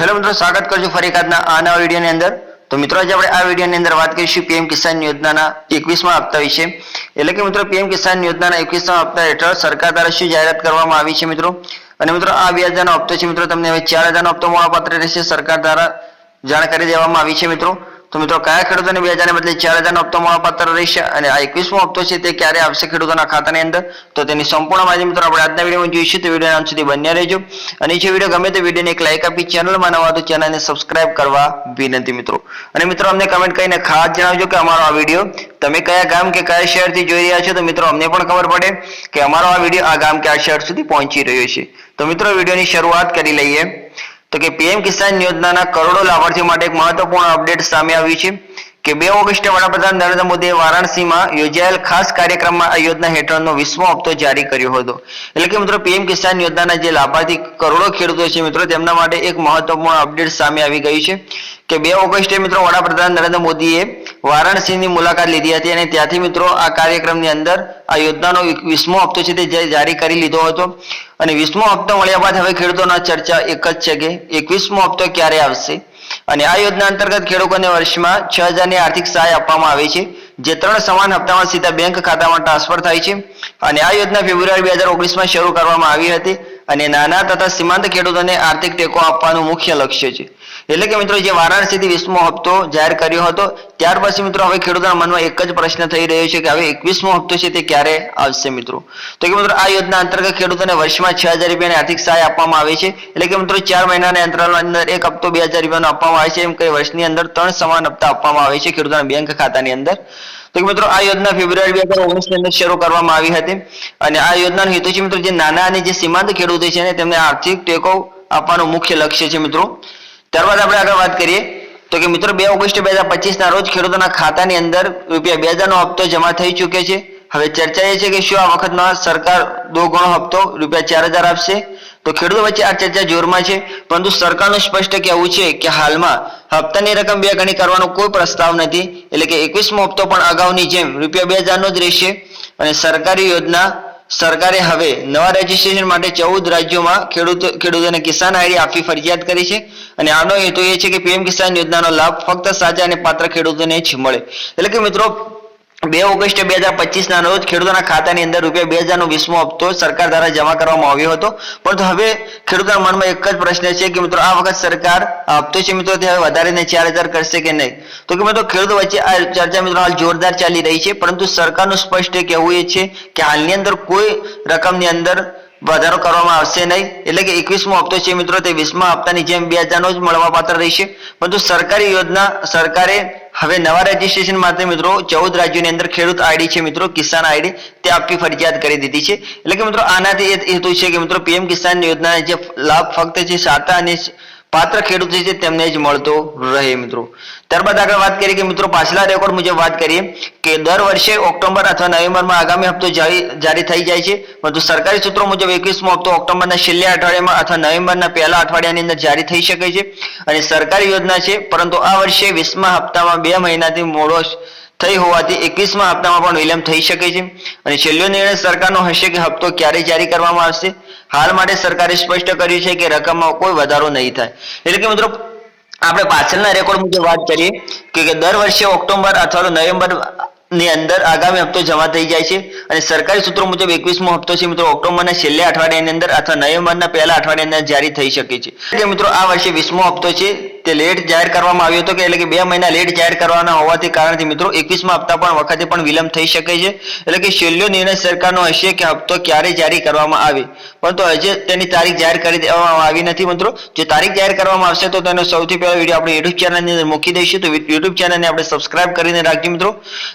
Hello મિત્રો, સ્વાગત કરજો ફરી એકાદના આ નવા વિડીયોની અંદર. તો મિત્રો, આજે આપણે આ વિડીયોની અંદર વાત કરીશું પીએમ કિસાન યોજનાના એકવીસમાં હપ્તા વિશે. એટલે કે મિત્રો, પીએમ કિસાન યોજનાના એકવીસમાં હપ્તા હેઠળ સરકાર દ્વારા શું જાહેરાત કરવામાં આવી છે મિત્રો? અને મિત્રો, આ બે હજારનો હપ્તો છે. મિત્રો, તમને હવે ચાર હજારનો હપ્તો મળવાપાત્ર રહેશે. સરકાર દ્વારા જાણકારી દેવામાં આવી છે મિત્રો. તો મિત્રો, કયા ખેડૂતોને બે હજારને બદલે ચાર હજારનો હપ્તો મળવાપાત્ર રહેશે અને આ એકવીસમો હપ્તો છે તે ક્યારે આવશે ખેડૂતોના ખાતાની અંદર? તો તેની સંપૂર્ણ માહિતી મિત્રો આપણે આજના વિડીયોમાં જોઈશું. તો વીડિયો નામ સુધી બન્યા રહેજો. અને જે વીડિયો ગમે તે વિડીયોને એક લાઇક આપી ચેનલમાં નવા તો ચેનલને સબસ્ક્રાઇબ કરવા વિનંતી મિત્રો. અને મિત્રો, અમને કમેન્ટ કરીને ખાસ જણાવજો કે અમારો આ વીડિયો તમે કયા ગામ કે કયા શહેરથી જોઈ રહ્યા છો? તો મિત્રો, અમને પણ ખબર પડે કે અમારો આ વીડિયો આ ગામ કે આ શહેર સુધી પહોંચી રહ્યો છે. તો મિત્રો, વિડીયોની શરૂઆત કરી લઈએ. તો કે પીએમ કિસાન યોજનાના કરોડો લાભાર્થીઓ માટે એક મહત્વપૂર્ણ અપડેટ સામે આવી છે કે બે ઓગસ્ટે વડાપ્રધાન નરેન્દ્ર મોદીએ વારાણસીમાં યોજાયેલ ખાસ કાર્યક્રમમાં આ યોજના હેઠળનો વીસમો હપ્તો જારી કર્યો હતો. એટલે કે મિત્રો, પીએમ કિસાન યોજનાના જે લાભાર્થી કરોડો ખેડૂતો છે મિત્રો, તેમના માટે એક મહત્વપૂર્ણ અપડેટ સામે આવી ગઈ છે કે બે ઓગસ્ટે મિત્રો વડાપ્રધાન નરેન્દ્ર મોદીએ વારાણસીની મુલાકાત લીધી હતી અને ત્યાંથી મિત્રો આ કાર્યક્રમની અંદર આ યોજનાનો વીસમો હપ્તો છે તે જારી કરી લીધો હતો. અને વીસમો હપ્તો મળ્યા બાદ હવે ખેડૂતોના ચર્ચા એક જ છે કે એકવીસમો હપ્તો ક્યારે આવશે? અને આ યોજના અંતર્ગત ખેડૂતોને વર્ષમાં છ હજારની આર્થિક સહાય આપવામાં આવે છે, જે ત્રણ સમાન હપ્તામાં સીધા બેંક ખાતામાં ટ્રાન્સફર થાય છે. અને આ યોજના ફેબ્રુઆરી બે હજાર ઓગણીસમાં શરૂ કરવામાં આવી હતી અને નાના તથા સીમાંત ખેડૂતોને આર્થિક ટેકો આપવાનું મુખ્ય લક્ષ્ય છે. એટલે કે મિત્રો, જે વારાણસીથી વીસમો હપ્તો જાહેર કર્યો હતો ત્યાર પછી મિત્રો હવે ખેડૂતોના મનમાં એક જ પ્રશ્ન થઈ રહ્યો છે કે હવે એકવીસમો હપ્તો છે તે ક્યારે આવશે મિત્રો? તો કે મિત્રો આ યોજના અંતર્ગત ખેડૂતોને વર્ષમાં છ હજાર રૂપિયાની આર્થિક સહાય આપવામાં આવે છે. એટલે કે મિત્રો ચાર મહિનાના અંતરાલની અંદર એક હપ્તો બે હજાર રૂપિયાનો આપવામાં આવે છે. એમ કઈ વર્ષની અંદર ત્રણ સમાન હપ્તા આપવામાં આવે છે ખેડૂતોના બેંક ખાતાની અંદર. તો કે મિત્રો આ યોજના ફેબ્રુઆરી બે હજાર ઓગણીસ અંદર શરૂ કરવામાં આવી હતી. અને આ યોજનાનો હેતુ છે મિત્રો જે નાના અને જે સીમાંત ખેડૂતો છે ને તેમને આર્થિક ટેકો આપવાનું મુખ્ય લક્ષ્ય છે મિત્રો. ત્યારબાદ આપણે આગળ વાત કરીએ. તો કે મિત્રો, બે ઓગસ્ટ બે હજાર પચીસ ના રોજ ખેડૂતોના ખાતાની અંદર રૂપિયા બે હજારનો હપ્તો જમા થઈ ચૂક્યો છે. હવે ચર્ચા એ છે કે શું આ વખતમાં સરકાર દો ગણો હપ્તો રૂપિયા ચાર હજાર આપશે? તો ખેડૂતો વચ્ચે આ ચર્ચા જોરમાં છે. પરંતુ સરકારનું સ્પષ્ટ કહેવું છે કે હાલમાં હપ્તાની રકમ બે ગણી કરવાનો કોઈ પ્રસ્તાવ નથી. એટલે કે એકવીસમો હપ્તો પણ અગાઉની જેમ રૂપિયા બે હજારનો જ રહેશે. અને સરકારી યોજના સરકારે હવે નવા રજીસ્ટ્રેશન માટે ચૌદ રાજ્યોમાં ખેડૂત ખેડૂતોને કિસાન આઈડી આપવી ફરજિયાત કરી છે. અને આનો હેતુ એ છે કે પીએમ કિસાન યોજનાનો લાભ ફક્ત સાચા અને પાત્ર ખેડૂતોને જ મળે. એટલે કે મિત્રો બે ઓગસ્ટ બે હજાર પચીસ ના રોજ ખેડૂતોના ખાતાની અંદર રૂપિયા બે હજારનો વીસમો હપ્તો સરકાર દ્વારા જમા કરવામાં આવ્યો હતો. પરંતુ હવે ખેડૂતોના મનમાં એક જ પ્રશ્ન છે કે મિત્રો, આ વખત સરકાર હપ્તો છે મિત્રો, તે હવે વધારીને ચાર હજાર કરશે કે નહીં? તો કે મિત્રો, ખેડૂતો વચ્ચે આ ચર્ચા મિત્રો હાલ જોરદાર ચાલી રહી છે, પરંતુ સરકારનું સ્પષ્ટ કહેવું એ છે કે હાલની અંદર કોઈ રકમની અંદર વધારો કરવામાં આવશે નહીં. એટલે કે એકવીસમો હપ્તો છે મિત્રો, તે વીસમા હપ્તાની જેમ બે હજારનો જ મળવા પાત્ર રહેશે. પરંતુ સરકારી યોજના, સરકારે હવે નવા રજીસ્ટ્રેશન માટે મિત્રો ચૌદ રાજ્યોની અંદર ખેડૂત આઈડી છે મિત્રો, કિસાન આઈડી, તે આપવી ફરજિયાત કરી દીધી છે. એટલે કે મિત્રો આનાથી એ હેતુ છે કે મિત્રો પીએમ કિસાન યોજનાના જે લાભ ફક્ત છે સાતા અને પાત્ર ખેડૂત છે, તેમને જ મળતો રહે મિત્રો. ત્યારબાદ આગળ વાત કરીએ કે મિત્રો, પાછલા રેકોર્ડ મુજબ વાત કરીએ કે દર વર્ષે ઓક્ટોબર અથવા નવેમ્બરમાં આગામી હપ્તો જારી થઈ જાય છે. પરંતુ સરકારી સૂત્રો મુજબ એકવીસમો હપ્તો ઓક્ટોબરના છેલ્લા અઠવાડિયામાં અથવા નવેમ્બરના પહેલા અઠવાડિયાની અંદર જારી થઈ શકે છે અને સરકારી યોજના છે, પરંતુ આ વર્ષે વીસમા હપ્તામાં બે મહિનાથી મોડો થઈ હોવાથી એકવીસમા હપ્તામાં પણ વિલંબ થઈ શકે છે. અને છેલ્લો નિર્ણય સરકારનો હશે કે હપ્તો ક્યારે જારી કરવામાં આવશે. હાલ માટે સરકારે સ્પષ્ટ કર્યું છે કે રકમમાં કોઈ વધારો નહીં થાય. એટલે કે મિત્રો, આપણે પાછળના રેકોર્ડ મુજબ વાત કરીએ કે દર વર્ષે ઓક્ટોબર અથવા તો નવેમ્બરની અંદર આગામી હપ્તો જમા થઈ જાય છે અને સરકારી સૂત્રો મુજબ એકવીસમો હપ્તો છે મિત્રો, ઓક્ટોબરના છેલ્લા અઠવાડિયાની અંદર અથવા નવેમ્બરના પહેલા અઠવાડિયાની અંદર જારી થઈ શકે છે. મિત્રો, આ વર્ષે વીસમો હપ્તો છે. તે લેટ જાહેર કરવામાં આવ્યો હતો કે એટલે કે બે મહિના લેટ જાહેર કરવાના હોવાથી કારણથી મિત્રો એકવીસમા હપ્તા પણ વખતે પણ વિલંબ થઈ શકે છે. એટલે કે છેલ્લો નિર્ણય સરકારનો હશે કે હપ્તો ક્યારે જારી કરવામાં આવે. પરંતુ હજી તેની તારીખ જાહેર કરી દેવામાં આવી નથી મિત્રો. જો તારીખ જાહેર કરવામાં આવશે તો તેનો સૌથી પહેલો વીડિયો આપણે યુટ્યુબ ચેનલની અંદર મૂકી દઈશું. તો યુટ્યુબ ચેનલને આપણે સબસ્ક્રાઇબ કરીને રાખજો મિત્રો.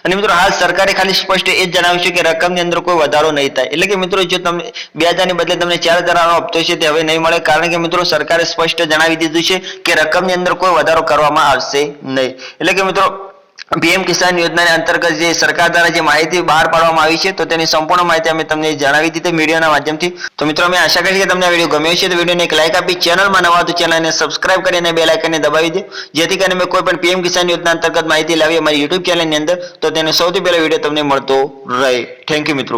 અને મિત્રો હાલ સરકારે ખાલી સ્પષ્ટ એ જ જણાવ્યું છે કે રકમની અંદર કોઈ વધારો નહીં થાય. એટલે કે મિત્રો જો તમે બે હજારની બદલે તમને ચાર હજારનો હપ્તો છે તે હવે નહીં મળે. કારણ કે મિત્રો સરકારે સ્પષ્ટ જણાવી દીધું છે કે રકમની અંદર કોઈ વધારો કરવામાં આવશે નહીં. એટલે કે મિત્રો, પીએમ કિસાન યોજનાને અંતર્ગત જે સરકાર દ્વારા જે માહિતી બહાર પાડવામાં આવી છે, તો તેની સંપૂર્ણ માહિતી અમે તમને જણાવી દીધી મીડિયાના માધ્યમથી. તો મિત્રો, અમે આશા કરીએ કે તમને આ વીડિયો ગમ્યો છે તો વિડીયોને એક લાઇક આપી, ચેનલમાં નવા તો ચેનલને સબસ્ક્રાઇબ કરીને બે લાઇકને દબાવી દે. જેથી કરીને અમે કોઈ પણ પીએમ કિસાન યોજના અંતર્ગત માહિતી લાવી અમારી યુટ્યુબ ચેનલની અંદર, તો તેનો સૌથી પહેલો વીડિયો તમને મળતો રહે. થેન્ક યુ મિત્રો.